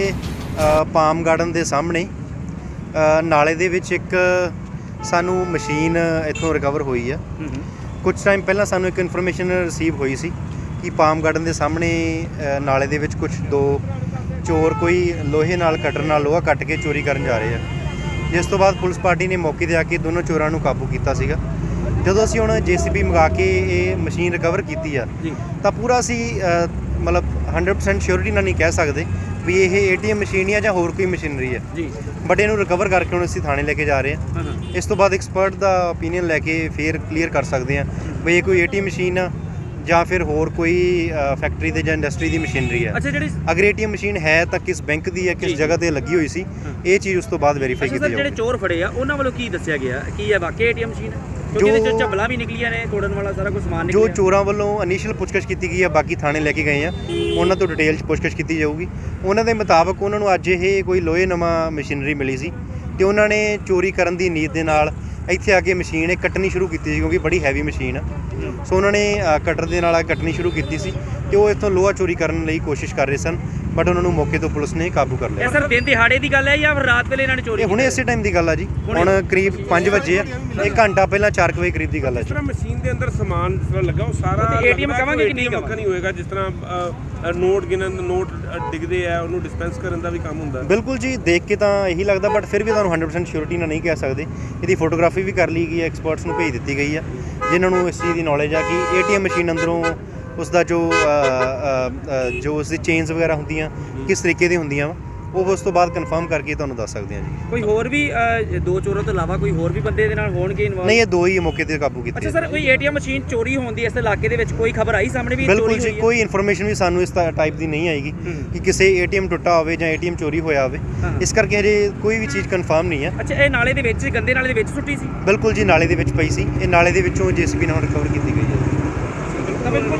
ਅ, palm garden ਦੇ ਸਾਹਮਣੇ ਨਾਲੇ ਦੇ ਵਿੱਚ ਇੱਕ ਸਾਨੂੰ ਮਸ਼ੀਨ ਇੱਥੋਂ ਰਿਕਵਰ ਹੋਈ ਆ। ਕੁਝ ਟਾਈਮ ਪਹਿਲਾਂ ਸਾਨੂੰ ਇੱਕ ਇਨਫੋਰਮੇਸ਼ਨ ਰਿਸੀਵ ਹੋਈ ਸੀ ਕਿ ਪਾਮ ਗਾਰਡਨ ਦੇ ਸਾਹਮਣੇ ਨਾਲੇ ਦੇ ਵਿੱਚ ਕੁਝ ਦੋ ਚੋਰ ਕੋਈ ਲੋਹੇ ਨਾਲ ਕਟਰ ਨਾਲ ਲੋਹਾ ਕੱਟ ਕੇ ਚੋਰੀ ਕਰਨ ਜਾ ਰਹੇ ਆ। ਜਿਸ ਤੋਂ ਬਾਅਦ ਪੁਲਿਸ ਪਾਰਟੀ ਨੇ ਮੌਕੇ ਤੇ ਆ ਕੇ ਦੋਨੋਂ ਚੋਰਾਂ ਨੂੰ ਕਾਬੂ ਕੀਤਾ ਸੀਗਾ। ਜਦੋਂ ਅਸੀਂ ਹੁਣ ਜੀਸੀਬੀ ਮੰਗਾ ਕੇ ਇਹ ਮਸ਼ੀਨ ਰਿਕਵਰ ਕੀਤੀ ਆ ਤਾਂ ਪੂਰਾ ਅਸੀਂ ਮਤਲਬ 100% ਸ਼ੋਰਿਟੀ ਨਾਲ ਨਹੀਂ ਕਹਿ ਸਕਦੇ ਵੀ ਇਹ ਏਟੀਐਮ ਮਸ਼ੀਨ ਹੈ ਜਾਂ ਹੋਰ ਕੋਈ ਮਸ਼ੀਨਰੀ ਹੈ ਜੀ। ਬਟ ਇਹਨੂੰ ਰਿਕਵਰ ਕਰਕੇ ਹੁਣ ਅਸੀਂ ਥਾਣੇ ਲੈ ਕੇ ਜਾ ਰਹੇ ਹਾਂ ਇਸ ਤੋਂ ਬਾਅਦ ਐਕਸਪਰਟ ਦਾ ਓਪੀਨੀਅਨ ਲੈ ਕੇ ਫੇਰ ਕਲੀਅਰ ਕਰ ਸਕਦੇ ਹਾਂ। ਵੀ ਇਹ ਕੋਈ ਏਟੀਐਮ ਮਸ਼ੀਨ ਆ ਜਾਂ ਫਿਰ ਹੋਰ ਕੋਈ ਫੈਕਟਰੀ ਦੇ ਜਾਂ ਇੰਡਸਟਰੀ ਦੀ ਮਸ਼ੀਨਰੀ ਹੈ। ਅੱਛਾ ਜਿਹੜੀ ਅਗਰ ਏਟੀਐਮ ਮਸ਼ੀਨ ਹੈ ਤਾਂ ਕਿਸ ਬੈਂਕ ਦੀ ਹੈ ਜੀ, ਕਿਸ ਜੀ। ਜਗ੍ਹਾ ਤੇ ਲੱਗੀ ਹੋਈ ਸੀ। ਇਹ ਚੀਜ਼ ਉਸ ਤੋਂ ਬਾਅਦ ਵੈਰੀਫਾਈ ਕੀਤੀ ਸਰ ਜਿਹੜੇ ਜਾਊਗੀ। ਚੋਰ ਫੜੇ ਆ ਉਹਨਾਂ ਵੱਲੋਂ ਕੀ ਦੱਸਿਆ ਗਿਆ? ਕੀ ਹੈ ਵਾਕਈ ਏਟੀਐਮ ਮਸ਼ੀਨ ਹੈ? ਕਿਉਂਕਿ ਇਹਦੇ ਜੋ- ਚੋਂ ਝੱਬਲਾਂ ਵੀ ਨਿਕਲੀਆਂ ਨੇ ਤੋੜਨ ਵਾਲਾ ਸਾਰਾ ਕੁਝ ਸਮਾਨ ਜੋ ਨਿਕਲਿਆ ਚੋਰਾਂ ਵੱਲੋਂ ਇਨੀਸ਼ੀਅਲ ਪੁੱਛਗਿੱਛ ਕੀਤੀ ਗਈ ਹੈ ਬਾਕੀ ਥਾਣੇ ਲੈ ਕੇ ਗਏ ਆ। ਉਹਨਾਂ ਤੋਂ ਡਿਟੇਲ 'ਚ ਪੁੱਛਗਿੱਛ ਕੀਤੀ ਜਾਊਗੀ। ਉਹਨਾਂ ਦੇ ਮੁਤਾਬਕ ਉਹਨਾਂ ਨੂੰ ਅੱਜ ਇਹ ਕੋਈ ਲੋਹੇ ਨਵਾਂ ਮਸ਼ੀਨਰੀ ਮਿਲੀ ਸੀ ਤੇ ਉਹਨਾਂ ਨੇ ਚੋਰੀ ਕਰਨ ਦੀ ਨੀਤ ਦੇ ਨਾਲ ਇੱਥੇ ਆ ਕੇ ਮਸ਼ੀਨ ਇਹ ਕੱਟਣੀ ਸ਼ੁਰੂ ਕੀਤੀ ਸੀ ਕਿਉਂਕਿ ਬੜੀ ਹੈਵੀ ਮਸ਼ੀਨ ਆ। ਸੋ ਉਹਨਾਂ ਨੇ ਕਟਰ ਦੇ ਨਾਲ ਆ ਕੱਟਣੀ ਸ਼ੁਰੂ ਕੀਤੀ ਸੀ ਤੇ ਉਹ ਇੱਥੋਂ ਲੋਹਾ ਚੋਰੀ ਕਰਨ ਲਈ ਕੋਸ਼ਿਸ਼ ਕਰ ਰਹੇ ਸਨ। ਬਟ ਉਹਨਾਂ ਨੂੰ ਮੌਕੇ ਤੋਂ ਪੁਲਿਸ ਨੇ ਕਾਬੂ ਕਰ ਲਿਆ। ਇਹ ਸਰ ਦਿਨ ਦਿਹਾੜੇ ਦੀ ਗੱਲ ਹੈ ਜਾਂ ਫਿਰ ਰਾਤ ਵੇਲੇ ਇਹਨਾਂ ਨੇ ਚੋਰੀ ਇਹ ਹੁਣੇ ਇਸੇ ਟਾਈਮ ਦੀ ਗੱਲ ਆ ਜੀ। ਹੁਣੇ? ਕਰੀਬ 5 ਵਜੇ ਆ। ਇੱਕ ਘੰਟਾ ਪਹਿਲਾਂ 4 ਵਜੇ ਕਰੀਬ ਦੀ ਗੱਲ ਆ ਜਿਸ ਜੀ ਤਰ੍ਹਾਂ ਮਸ਼ੀਨ ਦੇ ਅੰਦਰ ਸਮਾਨ ਲੱਗਾ ਉਹ ਸਾਰਾ ਉਹ ਤੇ ATM ਲੱਗਦਾ ਕਵਾਂਗੇ ਕਿ ਨਹੀਂ ATM ਨਹੀਂ ਹੋਏਗਾ। ਜਿਸ ਤਰ੍ਹਾਂ ਅ, ਅ, ਨੋਟ ਗਿਣਨ ਨੋਟ ਅ, ਡਿੱਗਦੇ ਆ ਉਹਨੂੰ ਡਿਸਪੈਂਸ ਕਰਨ ਦਾ ਵੀ ਕੰਮ ਹੁੰਦਾ। ਬਿਲਕੁਲ ਜੀ ਦੇਖ ਕੇ ਤਾਂ ਇਹੀ ਲੱਗਦਾ ਬਟ ਫਿਰ ਵੀ ਤੁਹਾਨੂੰ 100% ਸ਼ੋਰਿਟੀ ਨਾਲ ਨਹੀਂ ਕਹਿ ਸਕਦੇ। ਇਹਦੀ ਫੋਟੋਗ੍ਰਾਫੀ ਵੀ ਕਰ ਲਈ ਗਈ ਹੈ ਐਕਸਪਰਟਸ ਨੂੰ ਭੇਜ ਦਿੱਤੀ ਗਈ ਹੈ। ਜਿਨ੍ਹਾਂ ਨੂੰ ਇਸ ਚੀਜ਼ ਦੀ ਨੌਲੇਜ ਆ ਕਿ ਏਟੀਐਮ ਮਸ਼ੀਨ ਅੰਦਰੋਂ ਉਸ ਦਾ ਜੋ ਜੋ ਉਸ ਦੀ ਚੇਨਸ ਵਗੈਰਾ ਹੁੰਦੀਆਂ ਕਿਸ ਤਰੀਕੇ ਦੀ ਹੁੰਦੀਆਂ ਉਹ ਉਸ ਤੋਂ ਬਾਅਦ ਕਨਫਰਮ ਕਰਕੇ ਤੁਹਾਨੂੰ ਦੱਸ ਸਕਦੇ ਹਾਂ ਜੀ। ਕੋਈ ਹੋਰ ਵੀ ਦੋ ਚੋਰਾਂ ਤੋਂ ਇਲਾਵਾ ਕੋਈ ਹੋਰ ਵੀ ਬੰਦੇ ਇਹਦੇ ਨਾਲ ਹੋਣਗੇ ਇਨਵੋਲਵ ਨਹੀਂ ਇਹ ਦੋ ਹੀ ਮੌਕੇ ਤੇ ਕਾਬੂ ਕੀਤੇ ਅੱਛਾ ਸਰ ਕੋਈ ਏਟੀਐਮ ਮਸ਼ੀਨ ਚੋਰੀ ਹੋਣ ਦੀ ਇਸ ਇਲਾਕੇ ਦੇ ਵਿੱਚ ਕੋਈ ਖਬਰ ਆਈ ਸਾਹਮਣੇ ਵੀ ਬਿਲਕੁਲ ਚੋਰੀ ਜੀ ਹੋਈ ਕੋਈ ਇਨਫੋਰਮੇਸ਼ਨ ਵੀ ਸਾਨੂੰ ਇਸ ਟਾਈਪ ਦੀ ਨਹੀਂ ਆਏਗੀ। ਕਿ ਕਿਸੇ ਏਟੀਐਮ ਟੁੱਟਾ ਹੋਵੇ ਜਾਂ ਏਟੀਐਮ ਚੋਰੀ ਹੋਇਆ ਹੋਵੇ। ਇਸ ਕਰਕੇ ਹਜੇ ਕੋਈ ਵੀ ਚੀਜ਼ ਕਨਫਰਮ ਨਹੀਂ ਹੈ। ਅੱਛਾ ਇਹ ਨਾਲੇ ਦੇ ਵਿੱਚ ਗੰਦੇ ਨਾਲੇ ਦੇ ਵਿੱਚ ਸੁੱਟੀ ਸੀ? ਬਿਲਕੁਲ ਜੀ ਨਾਲੇ ਦੇ ਵਿੱਚ ਪਈ ਸੀ। ਇਹ ਨਾਲੇ ਦੇ ਵਿੱਚੋਂ ਜੀਸੀਬੀ ਨਾਲ ਰਿਕਵਰ ਕੀਤੀ ਗਈ ਹੈ। ਬਿਲਕੁਲ